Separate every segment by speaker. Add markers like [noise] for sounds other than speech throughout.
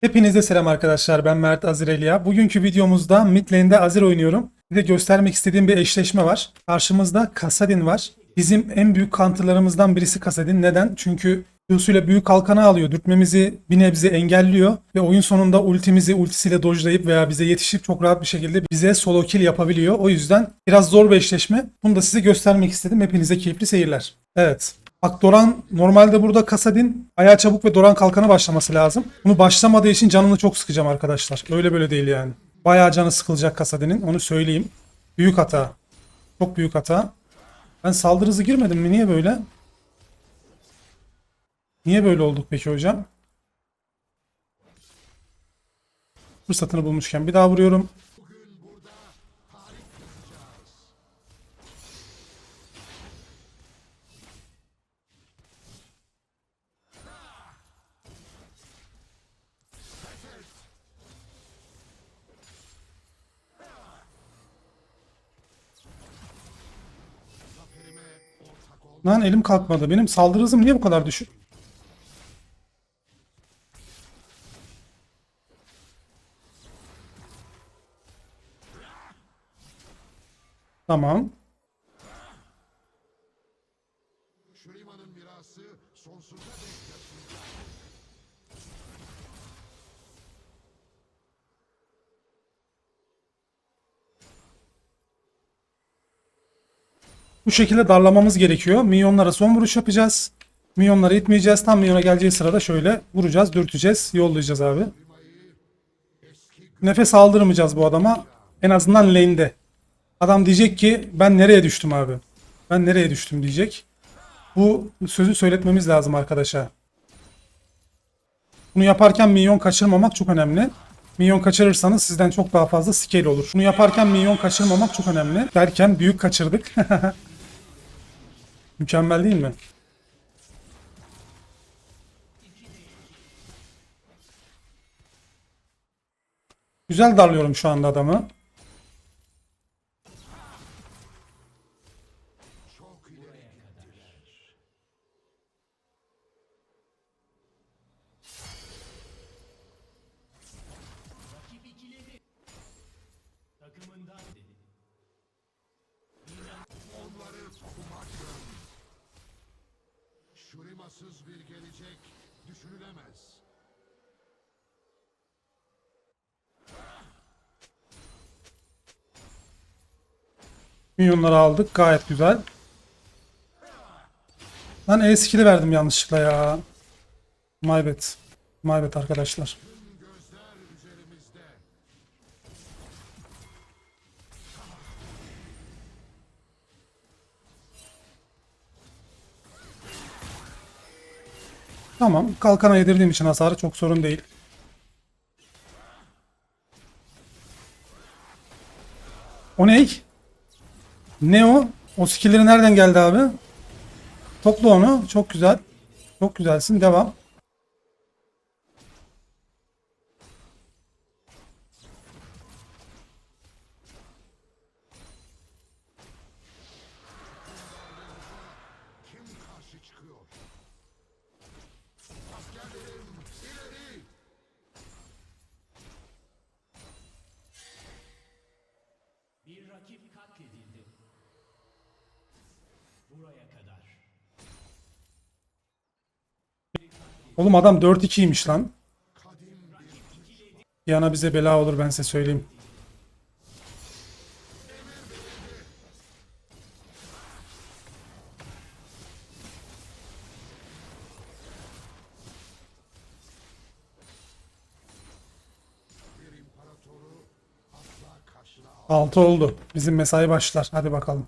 Speaker 1: Hepinize selam arkadaşlar. Ben Mert Azireliya. Bugünkü videomuzda mid lane'de Azir oynuyorum. De göstermek istediğim bir eşleşme var. Karşımızda Kasadin var. Bizim en büyük counterlarımızdan birisi Kasadin. Neden? Çünkü Q'suyla büyük kalkanı alıyor. Dürtmemizi bir nebze engelliyor. Ve oyun sonunda ultimizi ultisiyle dojlayıp veya bize yetişip çok rahat bir şekilde bize solo kill yapabiliyor. O yüzden biraz zor bir eşleşme. Bunu da size göstermek istedim. Hepinize keyifli seyirler. Evet. Bak Doran normalde burada Kasadin ayağı çabuk ve Doran kalkanı başlaması lazım. Bunu başlamadığı için canını çok sıkacağım arkadaşlar. Öyle böyle değil yani. Bayağı canı sıkılacak Kasadin'in onu söyleyeyim. Büyük hata. Çok büyük hata. Ben saldırı hızı girmedim mi? Niye böyle? Niye böyle olduk peki hocam? Fırsatını bulmuşken bir daha vuruyorum. Lan elim kalkmadı. Benim saldırı hızım niye bu kadar düşük? Tamam. Bu şekilde darlamamız gerekiyor. Minyonlara son vuruş yapacağız. Minyonları itmeyeceğiz. Tam minyona geleceği sırada şöyle vuracağız, dürteceğiz, yollayacağız abi. Nefes aldırmayacağız bu adama. En azından lane'de. Adam diyecek ki ben nereye düştüm abi? Ben nereye düştüm diyecek. Bu sözü söyletmemiz lazım arkadaşa. Bunu yaparken minyon kaçırmamak çok önemli. Minyon kaçırırsanız sizden çok daha fazla scale olur. Bunu yaparken minyon kaçırmamak çok önemli. Derken büyük kaçırdık. [laughs] Mükemmel değil mi? Güzel darlıyorum şu anda adamı. Minyonları aldık. Gayet güzel. Lan E skill'i verdim yanlışlıkla ya. My bad. My bad arkadaşlar. Tamam. Kalkana yedirdiğim için hasarı çok sorun değil. O ne? Ne o? O skill'leri nereden geldi abi? Topla onu. Çok güzel. Çok güzelsin. Devam.
Speaker 2: Bir rakip katledildi. Buraya kadar.
Speaker 1: Oğlum adam 4-2'ymiş lan. Yana bize bela olur ben size söyleyeyim.
Speaker 3: Bir imparatoru asla karşına al.
Speaker 1: 6 oldu. Bizim mesai başlar. Hadi bakalım.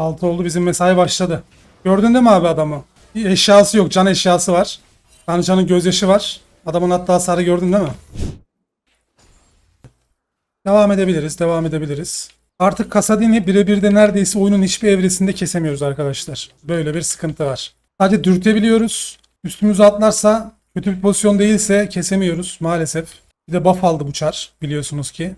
Speaker 1: Altı oldu bizim mesai başladı. Gördün değil mi abi adamı? Bir eşyası yok. Can eşyası var. Tanrıcanın gözyaşı var. Adamın hatta hasarı gördün değil mi? Devam edebiliriz. Devam edebiliriz. Artık Kasadin'i birebir de neredeyse oyunun hiçbir evresinde kesemiyoruz arkadaşlar. Böyle bir sıkıntı var. Sadece dürtebiliyoruz. Üstümüze atlarsa kötü bir pozisyon değilse kesemiyoruz maalesef. Bir de buff aldı bu çar biliyorsunuz ki.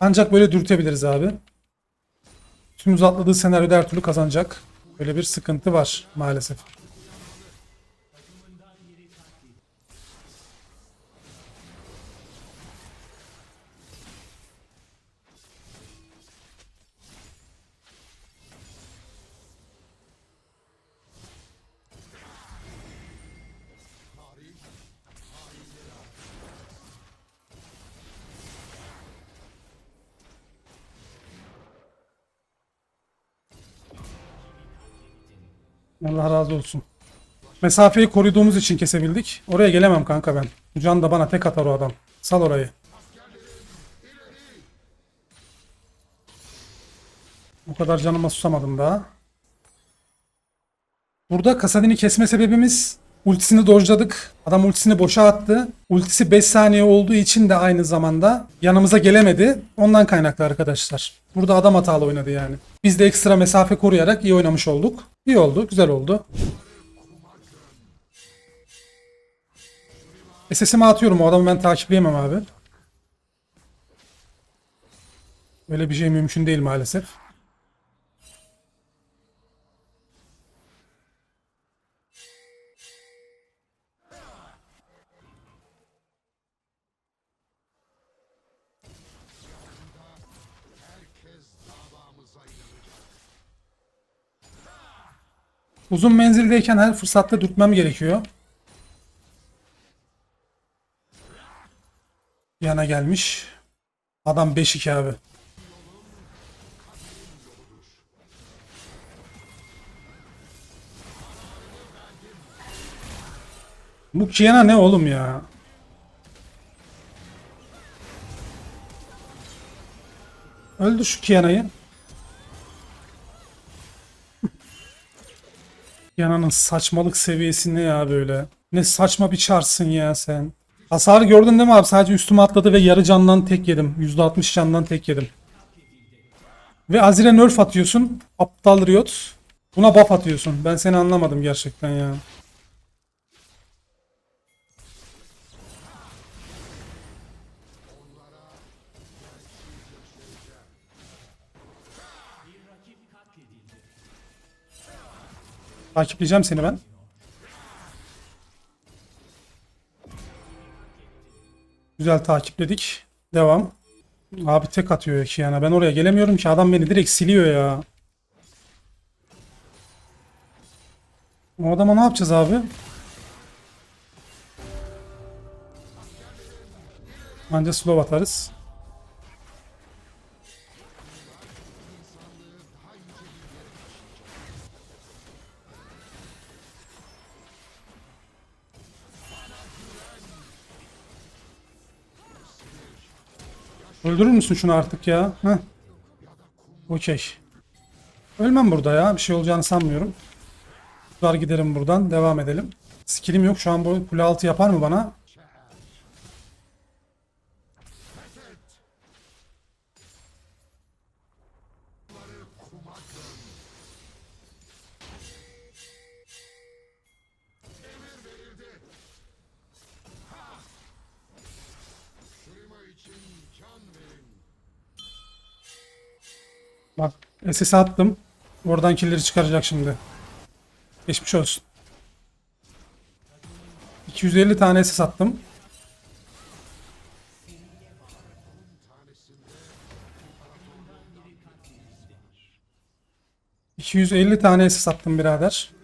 Speaker 1: Ancak böyle dürtebiliriz abi. Tümümüz atladığı senaryoda her türlü kazanacak. Böyle bir sıkıntı var maalesef. Allah razı olsun. Mesafeyi koruduğumuz için kesebildik. Oraya gelemem kanka ben. Can da bana tek atar o adam. Sal orayı. O kadar canıma susamadım daha. Burada Kasadin'i kesme sebebimiz ultisini dojladık. Adam ultisini boşa attı. Ultisi 5 saniye olduğu için de aynı zamanda yanımıza gelemedi. Ondan kaynaklı arkadaşlar. Burada adam hatalı oynadı yani. Biz de ekstra mesafe koruyarak iyi oynamış olduk. İyi oldu, güzel oldu. SS'imi atıyorum. O adamı ben takipleyemem abi. Böyle bir şey mümkün değil maalesef. Uzun menzildeyken her fırsatta dürtmem gerekiyor. Yana gelmiş. Adam 5-2 abi. Bu Kiana ne oğlum ya? Öldü şu Kiana'yı. Yana'nın saçmalık seviyesi ne ya böyle? Ne saçma bir çarsın ya sen. Hasarı gördün değil mi abi? Sadece üstüme atladı ve yarı candan tek yedim. %60 candan tek yedim. Ve Azir'e nerf atıyorsun. Aptal Riot. Buna buff atıyorsun. Ben seni anlamadım gerçekten ya. Takipleyeceğim seni ben. Güzel takipledik. Devam. Abi tek atıyor ki yana. Ben oraya gelemiyorum ki. Adam beni direkt siliyor ya. O adama ne yapacağız abi? Anca slow atarız. Öldürür müsün şunu artık ya? Heh. Okey. Ölmem burada ya. Bir şey olacağını sanmıyorum. Tutar giderim buradan. Devam edelim. Skillim yok. Şu an bu kule altı yapar mı bana? SS attım. Oradan killeri çıkaracak şimdi. Geçmiş olsun. 250 tane SS attım. ...250 tane SS attım birader.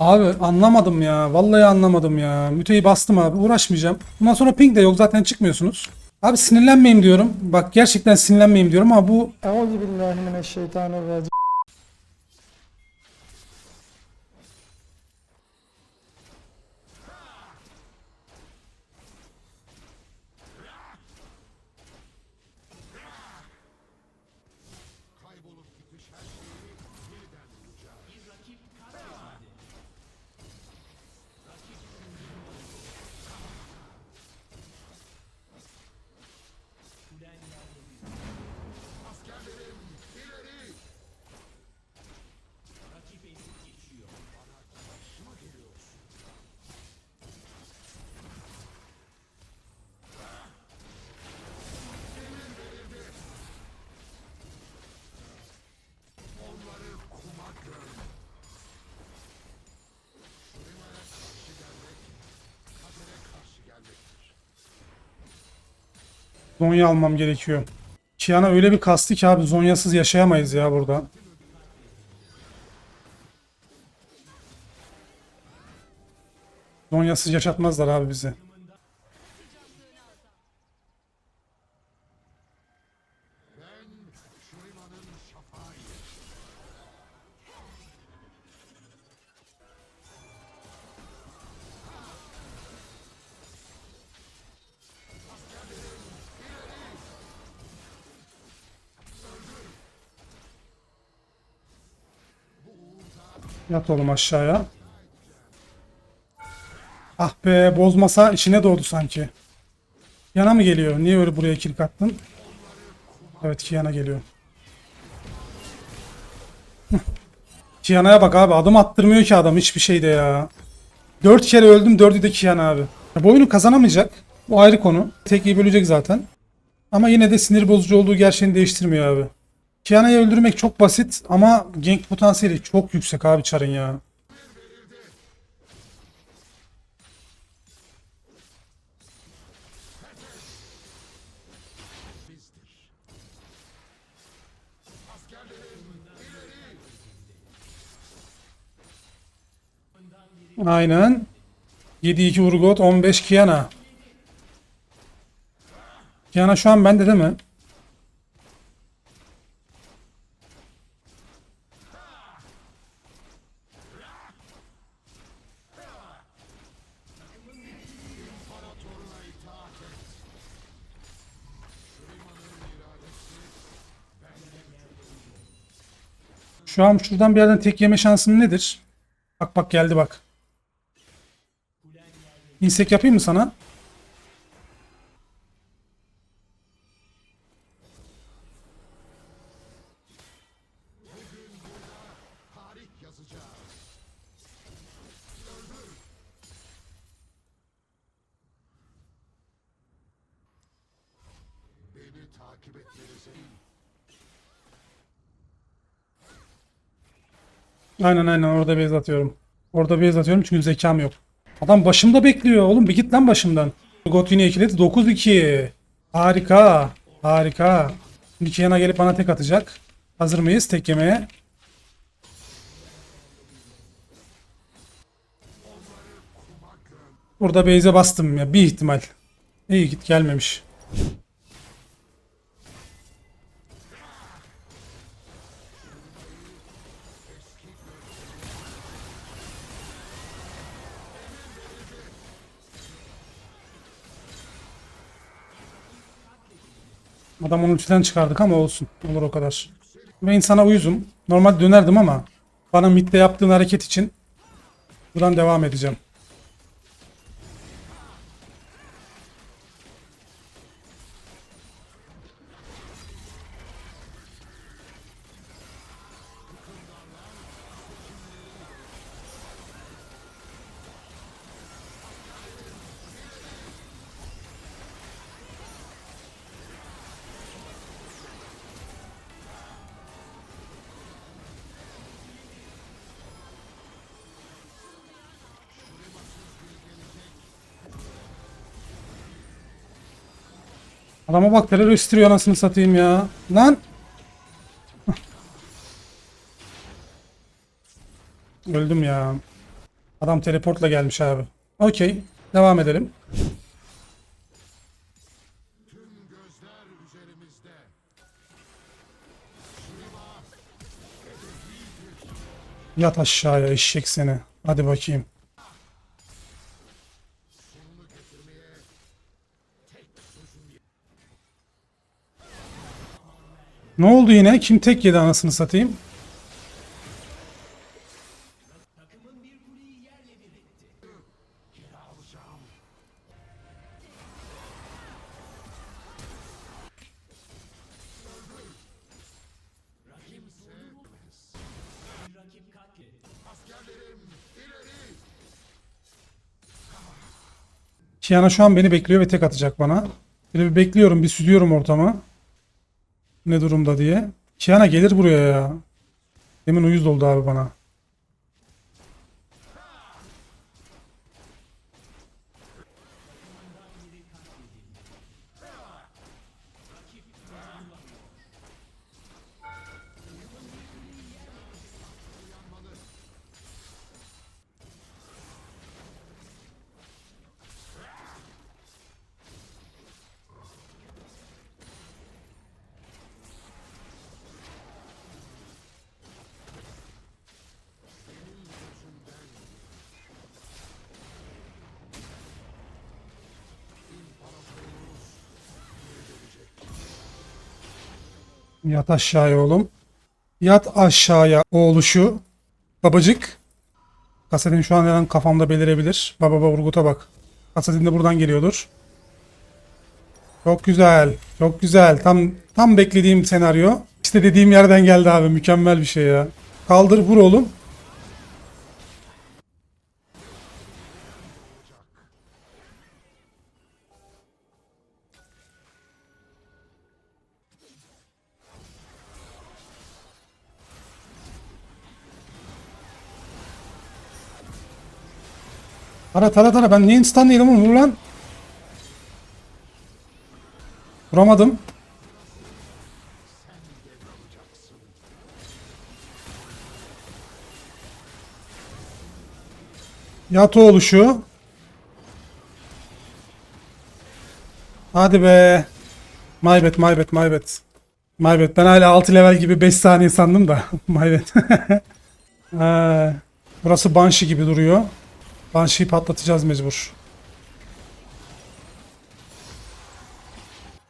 Speaker 1: Abi anlamadım ya. Vallahi anlamadım ya. Müteyi bastım abi. Uğraşmayacağım. Bundan sonra ping de yok. Zaten çıkmıyorsunuz. Abi sinirlenmeyin diyorum. Bak gerçekten sinirlenmeyin diyorum ama bu
Speaker 4: Euzubillahimineşşeytanirracim.
Speaker 1: Zonya almam gerekiyor. Kiana öyle bir kastı ki abi Zonya'sız yaşayamayız ya burada. Zonya'sız yaşatmazlar abi bizi. Yat oğlum aşağıya. Ah be bozmasa içine doğdu sanki. Yana mı geliyor? Niye öyle buraya kill attın? Evet Kiana geliyor. Kiana'ya bak abi adım attırmıyor ki adam hiçbir şeyde ya. Dört kere öldüm dördü de Kiana abi. Ya bu oyunu kazanamayacak. Bu ayrı konu. Tek iyi bölecek zaten. Ama yine de sinir bozucu olduğu gerçeğini değiştirmiyor abi. Kiana'yı öldürmek çok basit ama gank potansiyeli çok yüksek abi Char'ın ya. Aynen. 7-2 Urgot, 15 Kiana. Kiana şu an bende değil mi? Şu an şuradan bir yerden tek yeme şansım nedir? Bak bak geldi bak. İnsek yapayım mı sana? Aynen aynen orada base atıyorum. Orada base atıyorum çünkü zekam yok. Adam başımda bekliyor oğlum bir git lan başımdan. Got yine ikiledi 9-2. Harika. Harika. Şimdi Kiana gelip bana tek atacak. Hazır mıyız tek yemeye? Burada base'e bastım ya bir ihtimal. İyi git gelmemiş. Adam onu ultiden çıkardık ama olsun. Olur o kadar. Ben insana uyuzum. Normal dönerdim ama bana midde yaptığın hareket için buradan devam edeceğim. Adama bak terör üstürüyor satayım ya. Lan. Öldüm ya. Adam teleportla gelmiş abi. Okey. Devam edelim. Yat aşağıya eşek seni. Hadi bakayım. Ne oldu yine? Kim tek yedi anasını satayım? Kiana şu an beni bekliyor ve tek atacak bana. Bir bekliyorum, bir süzüyorum ortamı. Ne durumda diye. Kiana gelir buraya ya. Demin uyuz oldu abi bana. Yat aşağıya oğlum. Yat aşağıya oğluşu. Babacık. Kasadin şu an an kafamda belirebilir. Baba baba Urgut'a bak. Kasadin de buradan geliyordur. Çok güzel. Çok güzel. Tam tam beklediğim senaryo. İşte dediğim yerden geldi abi. Mükemmel bir şey ya. Kaldır vur oğlum. Tara tara tara ben niye instan değilim oğlum vur lan. Vuramadım. Yato oluşu. Hadi be. My bad, my bad, my bad. My bad. Ben hala 6 level gibi 5 saniye sandım da. [laughs] my bad. [laughs] Ee, burası Banshee gibi duruyor. Banshee'yi patlatacağız mecbur.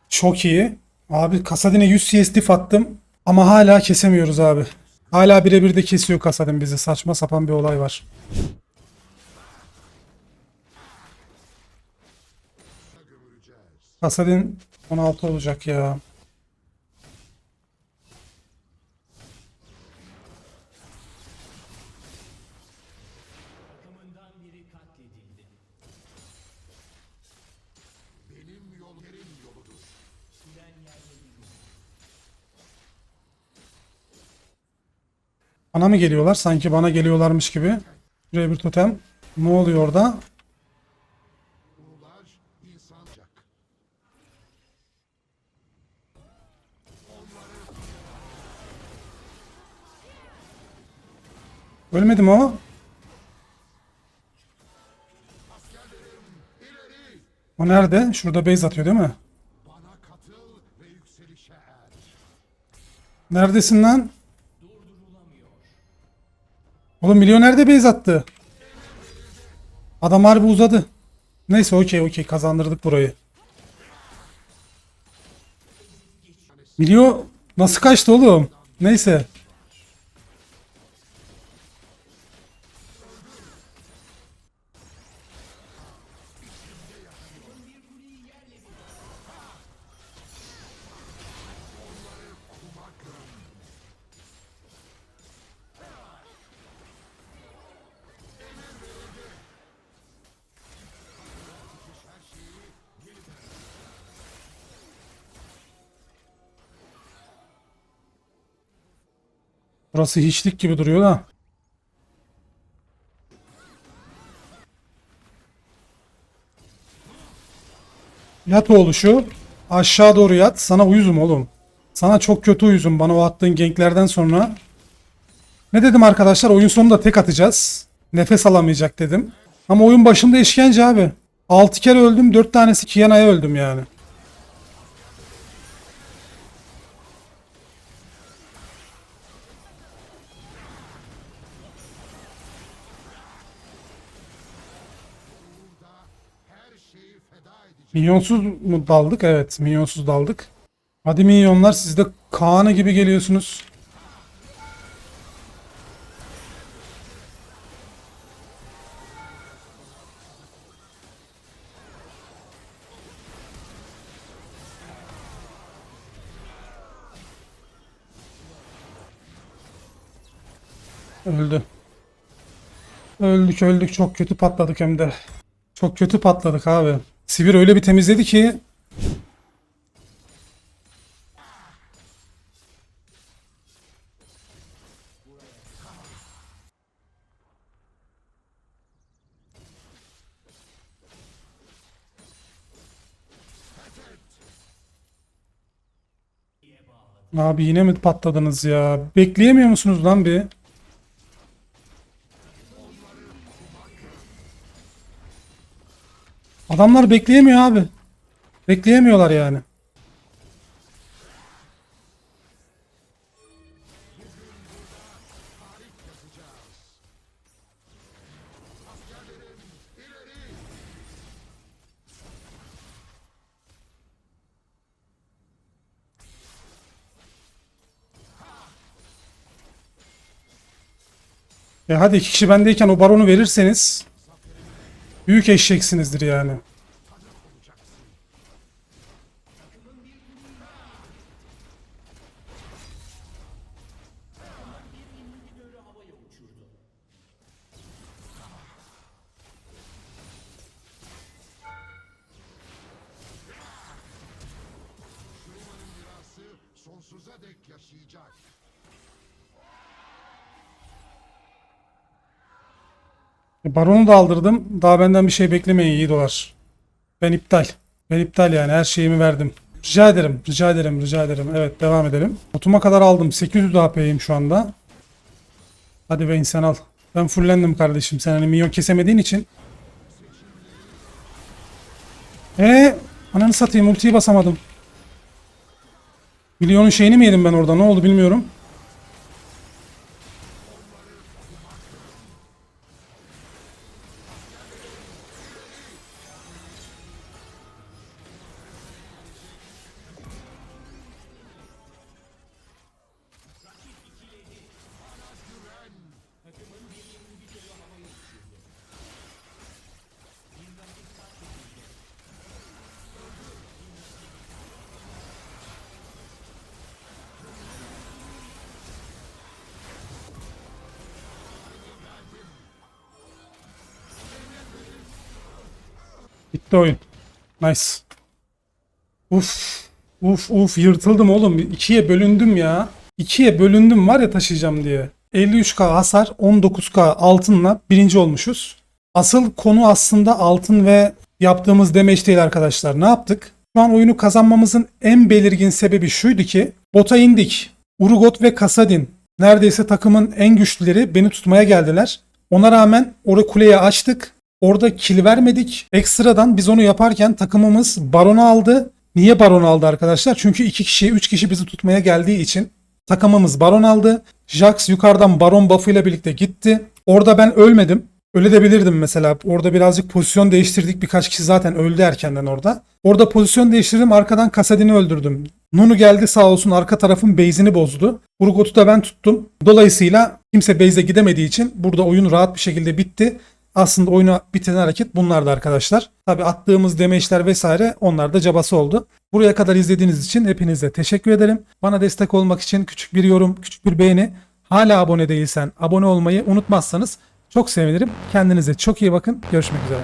Speaker 1: Çok iyi. Abi Kasadin'e 100 CS attım. Ama hala kesemiyoruz abi. Hala birebir de kesiyor Kasadin bizi. Saçma sapan bir olay var. Kasadin 16 olacak ya. Bana mı geliyorlar? Sanki bana geliyorlarmış gibi. Şuraya bir totem. Ne oluyor orada?
Speaker 3: Ruhlar insancak.
Speaker 1: Ölmedi mi o? O nerede? Şurada base atıyor değil mi?
Speaker 3: Er.
Speaker 1: Neredesin lan? Oğlum milyoner de base attı. Adam harbi uzadı. Neyse okey okey kazandırdık burayı. Milyo nasıl kaçtı oğlum? Neyse. Burası hiçlik gibi duruyor da. Yat oluşu. Aşağı doğru yat. Sana uyuzum oğlum. Sana çok kötü uyuzum bana o attığın ganklerden sonra. Ne dedim arkadaşlar? Oyun sonunda tek atacağız. Nefes alamayacak dedim. Ama oyun başında işkence abi. 6 kere öldüm. 4 tanesi Kiana'ya öldüm yani. Minyonsuz mu daldık? Evet, minyonsuz daldık. Hadi minyonlar siz de Kaan'ı gibi geliyorsunuz. Öldü. Öldük öldük çok kötü patladık hem de. Çok kötü patladık abi. Sivir öyle bir temizledi ki Abi yine mi patladınız ya? Bekleyemiyor musunuz lan bir? Adamlar bekleyemiyor abi. Bekleyemiyorlar yani. E hadi iki kişi bendeyken o baronu verirseniz büyük eşeksinizdir yani. Baronu da aldırdım. Daha benden bir şey beklemeyin iyi dolar. Ben iptal. Ben iptal yani her şeyimi verdim. Rica ederim, rica ederim, rica ederim. Evet devam edelim. Otuma kadar aldım. 800 AP'yim şu anda. Hadi Vayne sen al. Ben fullendim kardeşim. Sen hani minyon kesemediğin için. Eee ananı satayım ultiyi basamadım. Milyonun şeyini mi yedim ben orada? Ne oldu bilmiyorum. Bitti oyun. Nice. Uf. Uf uf yırtıldım oğlum. İkiye bölündüm ya. İkiye bölündüm var ya taşıyacağım diye. 53k hasar 19k altınla birinci olmuşuz. Asıl konu aslında altın ve yaptığımız demeç değil arkadaşlar. Ne yaptık? Şu an oyunu kazanmamızın en belirgin sebebi şuydu ki bota indik. Urugot ve Kasadin neredeyse takımın en güçlüleri beni tutmaya geldiler. Ona rağmen orada açtık. Orada kill vermedik. Ekstradan biz onu yaparken takımımız baronu aldı. Niye baron aldı arkadaşlar? Çünkü 2 kişi 3 kişi bizi tutmaya geldiği için takımımız baron aldı. Jax yukarıdan baron buff'ıyla birlikte gitti. Orada ben ölmedim. Ölebilirdim mesela. Orada birazcık pozisyon değiştirdik. Birkaç kişi zaten öldü erkenden orada. Orada pozisyon değiştirdim. Arkadan Kasadin'i öldürdüm. Nunu geldi sağ olsun arka tarafın base'ini bozdu. Urgot'u da ben tuttum. Dolayısıyla kimse base'e gidemediği için burada oyun rahat bir şekilde bitti. Aslında oyunu bitiren hareket bunlardı arkadaşlar. Tabi attığımız demeçler vesaire onlar da cabası oldu. Buraya kadar izlediğiniz için hepinize teşekkür ederim. Bana destek olmak için küçük bir yorum, küçük bir beğeni. Hala abone değilsen abone olmayı unutmazsanız çok sevinirim. Kendinize çok iyi bakın. Görüşmek üzere.